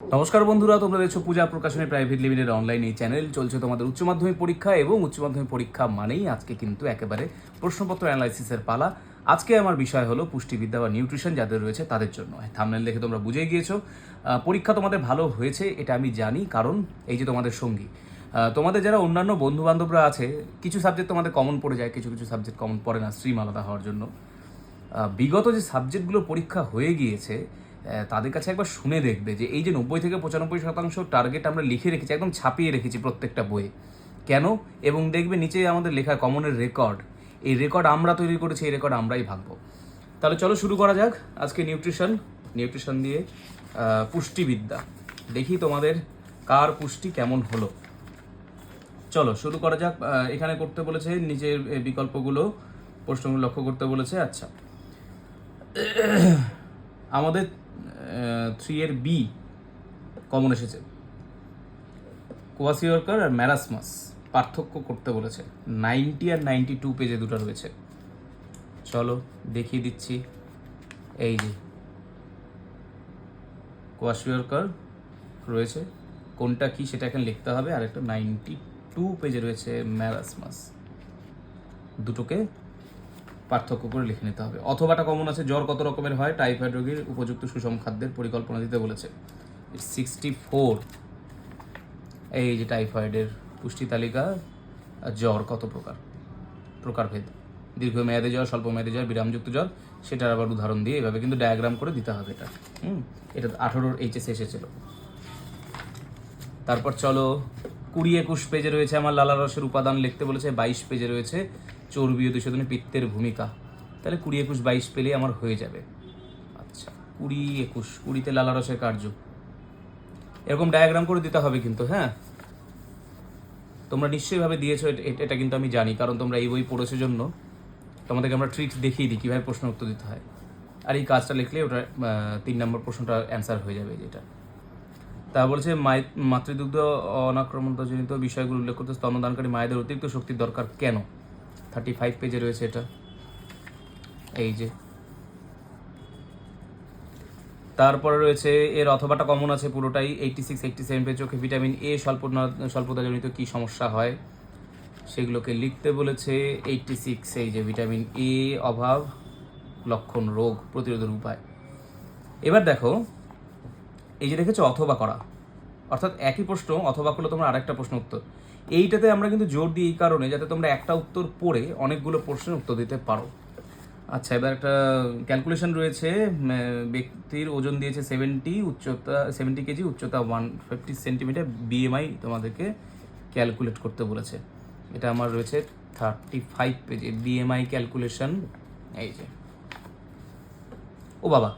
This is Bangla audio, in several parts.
নমস্কার বন্ধুরা, তোমরা দেখছ পূজা প্রকাশনের প্রাইভেট লিমিটেড অনলাইন এই চ্যানেল চলছে তোমাদের উচ্চ মাধ্যমিক পরীক্ষা এবং উচ্চ মাধ্যমিক পরীক্ষা মানেই আজকে কিন্তু একেবারে প্রশ্নপত্র অ্যানালাইসিসের পালা। আজকে আমার বিষয় হলো পুষ্টিবিদ্যা বা নিউট্রিশন যাদের রয়েছে তাদের জন্য। থামনেল দেখে তোমরা বুঝেই গিয়েছো। পরীক্ষা তোমাদের ভালো হয়েছে, এটা আমি জানি, কারণ এই যে তোমাদের সঙ্গী। তোমাদের যারা অন্যান্য বন্ধু বান্ধবরা আছে, কিছু সাবজেক্ট তোমাদের কমন পড়ে যায়, কিছু কিছু সাবজেক্ট কমন পড়ে না স্ট্রিম আলাদা হওয়ার জন্য। বিগত যে সাবজেক্টগুলো পরীক্ষা হয়ে গিয়েছে তাদের কাছে একবার শুনে দেখবে যে এই যে নব্বই থেকে পঁচানব্বই শতাংশ টার্গেট আমরা লিখে রেখেছি, একদম ছাপিয়ে রেখেছি প্রত্যেকটা বইয়ে। কেন? এবং দেখবে নিচে আমাদের লেখা কমনের রেকর্ড এই রেকর্ড আমরা তৈরি করেছি, এই রেকর্ড আমরাই ভাঙবো। তাহলে চলো শুরু করা যাক আজকে নিউট্রিশন নিউট্রিশন দিয়ে পুষ্টিবিদ্যা। দেখি তোমাদের কার পুষ্টি কেমন হলো। চলো শুরু করা যাক এখানে করতে বলেছে, নিজের বিকল্পগুলো, প্রশ্নগুলো লক্ষ্য করতে বলেছে আচ্ছা। আমাদের থ্রি এর বি কমন এসেছে। কোয়াসিওরকার আর ম্যারাসমাস পার্থক্য করতে বলেছে। নাইনটি আর নাইনটি টু পেজে দুটো রয়েছে। চলো, দেখিয়ে দিচ্ছি। এই যে কোয়াশিওরকার রয়েছে। কোনটা কি সেটা এখানে লিখতে হবে। আর একটা নাইনটি টু পেজে রয়েছে ম্যারাসমাস। দুটোকে পার্থক্য করে লিখে নিতে হবে। অথবাটা কমন আছে, জ্বর কত রকমের হয় টাইফয়েড রোগীর উপযুক্ত সুষম খাদ্যের পরিকল্পনা দিতে বলেছে। সিক্সটি ফোর এই যে টাইফয়েডের পুষ্টি তালিকা জ্বর কত প্রকার? প্রকারভেদ। দীর্ঘমেয়াদী জ্বর স্বল্প মেয়াদী জ্বর, বিরামযুক্ত জ্বর, সেটার আবার উদাহরণ দিয়ে এভাবে কিন্তু ডায়াগ্রাম করে দিতে হবে এটা। হুম? এটা আঠারোর এইচএস এসেছিল। তারপর চলো কুড়ি একুশ পেজে রয়েছে আমার লালা রসের উপাদান, লিখতে বলেছে বাইশ পেজে রয়েছে চর্বি ও দুশোধনে পিত্তের ভূমিকা। তাহলে কুড়ি একুশ বাইশ পেলেই আমার হয়ে যাবে। আচ্ছা কুড়ি একুশ, কুড়িতে লালা রসের কার্য। এরকম ডায়াগ্রাম করে দিতে হবে কিন্তু হ্যাঁ? তোমরা নিশ্চয়ইভাবে দিয়েছ, এটা কিন্তু আমি জানি, কারণ তোমরা এই বই পড়েছো জন্য। তোমাদেরকে আমরা ট্রিক্স দেখিয়ে দিই, কীভাবে প্রশ্ন উত্তর দিতে হয়। আর এই কাজটা লিখলে ওটা তিন নম্বর প্রশ্নটা অ্যান্সার হয়ে যাবে যেটা। তা বলছে মাতৃদুগ্ধ অনাক্রমণজনিত বিষয়গুলো উল্লেখ করতে স্তনদানকারী মায়েদের অতিরিক্ত শক্তির দরকার কেন? থার্টি ফাইভ পেজে রয়েছে এটা। এই যে। তারপরে রয়েছে, এর অথবাটা কমন আছে পুরোটাই eighty six eighty seven page চোখে ভিটামিন এ স্বল্প স্বল্পতাজনিত কী সমস্যা হয়? সেগুলোকে লিখতে বলেছে এইটটি সিক্স এই যে ভিটামিন এ অভাব, লক্ষণ, রোগ প্রতিরোধের উপায়। এবার দেখো এই যে দেখেছ অথবা করা। অর্থাৎ একই প্রশ্ন, অথবা করলে তোমরা আরেকটা প্রশ্ন উত্তর। এইটাতে আমরা কিন্তু জোর দিই এই কারণে যাতে তোমরা একটা উত্তর পড়ে অনেকগুলো প্রশ্নের উত্তর দিতে পারো। আচ্ছা এবার একটা ক্যালকুলেশন রয়েছে ব্যক্তির ওজন দিয়েছে সেভেন্টি উচ্চতা সেভেন্টি কেজি, উচ্চতা ওয়ান ফিফটি সেন্টিমিটার বিএমআই তোমাদেরকে ক্যালকুলেট করতে বলেছে। এটা আমার রয়েছে থার্টি ফাইভ পেজে বিএমআই ক্যালকুলেশন এই যে। ও বাবা,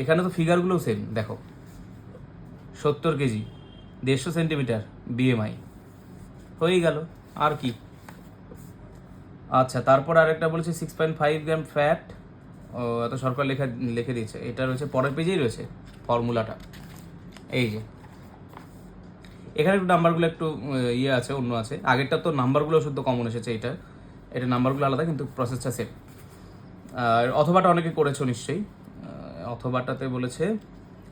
এখানে তো ফিগারগুলোও সেম দেখো। সত্তর কেজি, দেড়শো সেন্টিমিটার বিএমআই হয়েই গেল, আর কি। আচ্ছা তারপর আরেকটা বলেছে six point five gram fat ও, এত সরকার লেখা, লিখে দিয়েছে। এটা রয়েছে, পরের পেজেই রয়েছে ফর্মুলাটা এই যে। এখানে একটু নাম্বারগুলো একটু ইয়ে আছে, অন্য আছে। আগেরটা তো নাম্বারগুলো শুদ্ধ কমন এসেছে এটা। এটা নাম্বারগুলো আলাদা, কিন্তু প্রসেসটা সেম আর অথবাটা অনেকে করেছ নিশ্চয়ই। অথবাটাতে বলেছে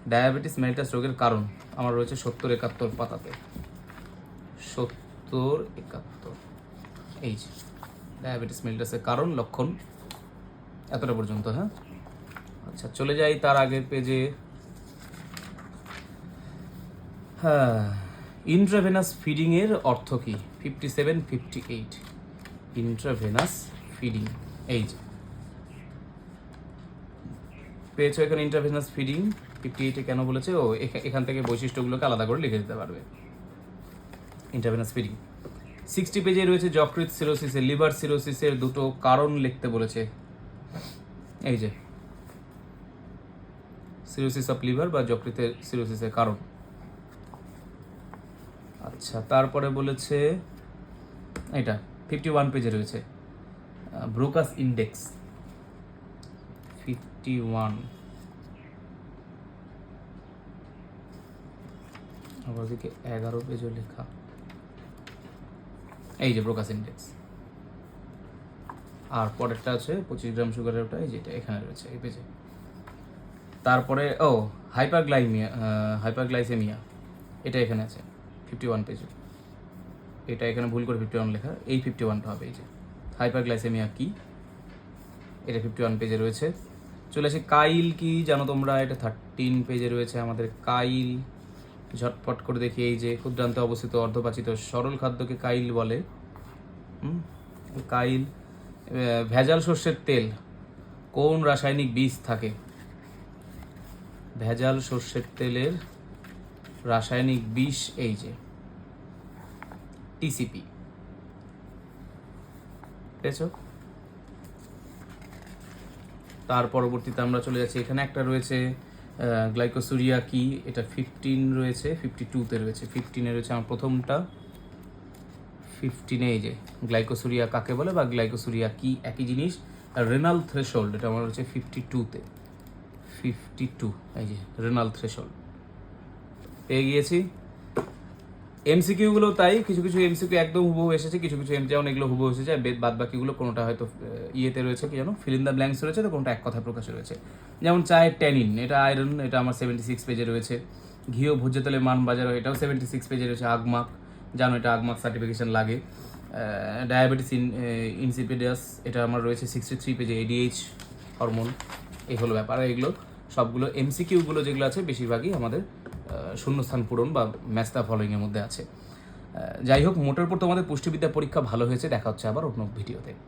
ডায়াবেটিস মেলিটাস রোগের কারণ আমার রয়েছে সত্তর একাত্তর পাতাতে। সত্তর একাত্তর। এই যে, ডায়াবেটিস মেলিটাসের কারণ, লক্ষণ এতটা পর্যন্ত হ্যাঁ? আচ্ছা চলে যাই তার আগের পেজে। হ্যাঁ ইন্ট্রাভেনাস ফিডিংয়ের অর্থ কি? Fifty seven fifty eight intravenous feeding এই যে, পেয়েছ এখানে ইন্টারভেনাস ফিডিং ফিফটি এইটে কেন বলেছে? ও এখা- এখান থেকে বৈশিষ্ট্যগুলোকে আলাদা করে লিখে দিতে পারবে। ইন্টারভেনাস ফিডিং সিক্সটি পেজে রয়েছে যকৃত সিরোসিসের লিভার সিরোসিসের দুটো কারণ লিখতে বলেছে। এই যে সিরোসিস অফ লিভার বা যকৃতের সিরোসিসের কারণ। আচ্ছা তারপরে বলেছে এটা ফিফটি ওয়ান পেজে রয়েছে ব্রোকাস ইন্ডেক্স ফিফটি ওয়ান আবার ওদিকে এগারো পেজও লেখা। এই যে ব্রোকাস ইন্ডেক্স আর পরেরটা আছে পঁচিশ গ্রাম সুগারের ওটা, এই যেটা এখানে রয়েছে, এই পেজে। তারপরে, ও হাইপারগ্লাইমিয়া হাইপারগ্লাইসেমিয়া এটা এখানে আছে ফিফটি ওয়ান পেজে। এটা এখানে ভুল করে ফিফটি ওয়ান লেখা, এই ফিফটি ওয়ানটা হবে, এই যে। হাইপারগ্লাইসেমিয়া কি? এটা ফিফটি ওয়ান পেজে রয়েছে। চলে আসি কাইল কি? জানো তোমরা, এটা থার্টিন পেজে রয়েছে আমাদের কাইল। ঝটপট করে দেখি এই যে ক্ষুদ্রান্তে অবস্থিত অর্ধপাচিত সরল খাদ্যকে কাইল বলে। কাইল ভেজাল শস্যের তেল। কোন রাসায়নিক বীজ থাকে? ভেজাল সর্ষের তেলের রাসায়নিক বিষ এই যে। টিসিপি। তার পরবর্তীতে আমরা চলে যাচ্ছি। এখানে একটা রয়েছে গ্লাইকোসুরিয়া কি এটা ফিফটিন রয়েছে ফিফটি টুতে রয়েছে। ফিফটিনে রয়েছে আমার প্রথমটা। ফিফটিনে এই যে, গ্লাইকোসুরিয়া কাকে বলে বা গ্লাইকোসুরিয়া কি একই জিনিস? আর রেনাল থ্রেশোল্ড এটা আমার হচ্ছে ফিফটি টুতে ফিফটি টু এই যে রেনাল থ্রেশোল্ড পেয়ে গিয়েছি? এমসিকিউ গুলো তাই, কিছু কিছু এমসিকিউ একদম হুবহু এসেছে, কিছু কিছু এম যেমন এগুলো হুবহু এসেছে বাদ বাকিগুলো কোনোটা হয়তো ইয়েতে রয়েছে কি জানো ফিল ইন দ্য ব্ল্যাঙ্কস রয়েছে, তো কোনোটা এক কথা প্রকাশে রয়েছে। যেমন চায়ের ট্যানিন এটা আয়রন এটা আমার সেভেন্টি সিক্স পেজে রয়েছে। ঘিও, ভোজ্য তেলের মান বাজার এটাও সেভেন্টি সিক্স পেজে রয়েছে, আগমাক, জানো এটা আগমাক সার্টিফিকেশন লাগে। ডায়াবেটিস ইন ইনসিপিডিয়াস এটা আমার রয়েছে সিক্সটি থ্রি পেজে এডিএইচ হরমোন এই হলো ব্যাপার, এগুলো সবগুলো এমসিকিউগুলো যেগুলো আছে, বেশিরভাগই আমাদের শূন্যস্থান পূরণ বা ম্যাচ ম্যাস্তা ফলোয়িংয়ের মধ্যে আছে। যাই হোক, মোটের উপর তোমাদের পুষ্টিবিদ্যা পরীক্ষা ভালো হয়েছে, দেখা হচ্ছে আবার অন্য ভিডিওতে।